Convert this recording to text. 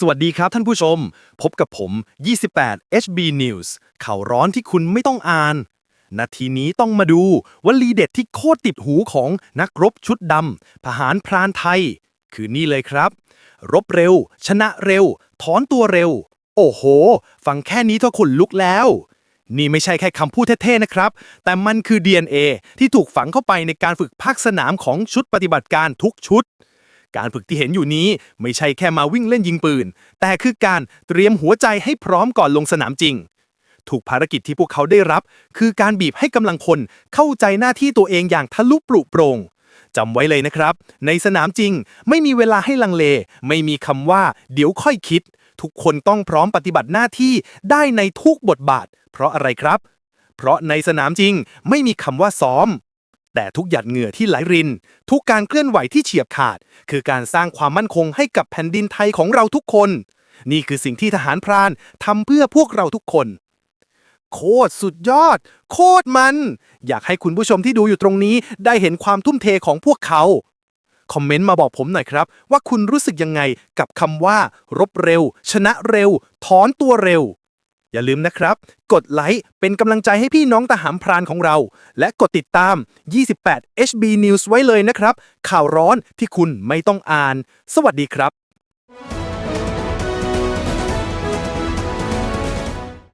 สวัสดีครับท่านผู้ชม พบกับผม 28 HB News ข่าวร้อนที่คุณไม่ต้องอ่าน นาทีนี้ต้องมาดูวลีเด็ดที่โคตรติดหูของนักรบชุดดำทหารพรานไทย คือนี่เลยครับ รบเร็ว ชนะเร็ว ถอนตัวเร็ว โอ้โห ฟังแค่นี้ก็ขนลุกแล้ว นี่ไม่ใช่แค่คำพูดเท่ๆนะครับ แต่มันคือ DNA ที่ถูกฝังเข้าไปในการฝึกภาคสนามของชุดปฏิบัติการทุกชุด การฝึกที่เห็นอยู่นี้ไม่ใช่แค่มาวิ่งเล่นยิงปืน แต่คือการเตรียมหัวใจให้พร้อมก่อนลงสนามจริง ถูกภารกิจที่พวกเขาได้รับ คือการบีบให้กำลังพลเข้าใจหน้าที่ตัวเองอย่างทะลุปลุโปร่งจำไว้เลยนะครับ ในสนามจริง ไม่มีเวลาให้ลังเล ไม่มีคำว่า เดี๋ยวค่อยคิด ทุกคนต้องพร้อมปฏิบัติหน้าที่ได้ในทุกบทบาท เพราะอะไรครับ เพราะในสนามจริง ไม่มีคำว่าซ้อม แต่ทุกหยาดเหงื่อที่ไหลริน ทุกการเคลื่อนไหวที่เฉียบขาด คือการสร้างความมั่นคงให้กับแผ่นดินไทยของเราทุกคน นี่คือสิ่งที่ทหารพรานทำเพื่อพวกเราทุกคน โคตรสุดยอด โคตรมัน อยากให้คุณผู้ชมที่ดูอยู่ตรงนี้ ได้เห็นความทุ่มเทของพวกเขาคอมเมนต์มาบอกผมหน่อยครับ ว่าคุณรู้สึกยังไงกับคำว่า รบเร็ว ชนะเร็ว ถอนตัวเร็ว อย่าลืมนะครับ กดไลค์เป็นกำลังใจให้พี่น้องทหารพรานของเรา และกดติดตาม 28 HB News ไว้เลยนะครับ ข่าวร้อนที่คุณไม่ต้องอ่าน สวัสดีครับ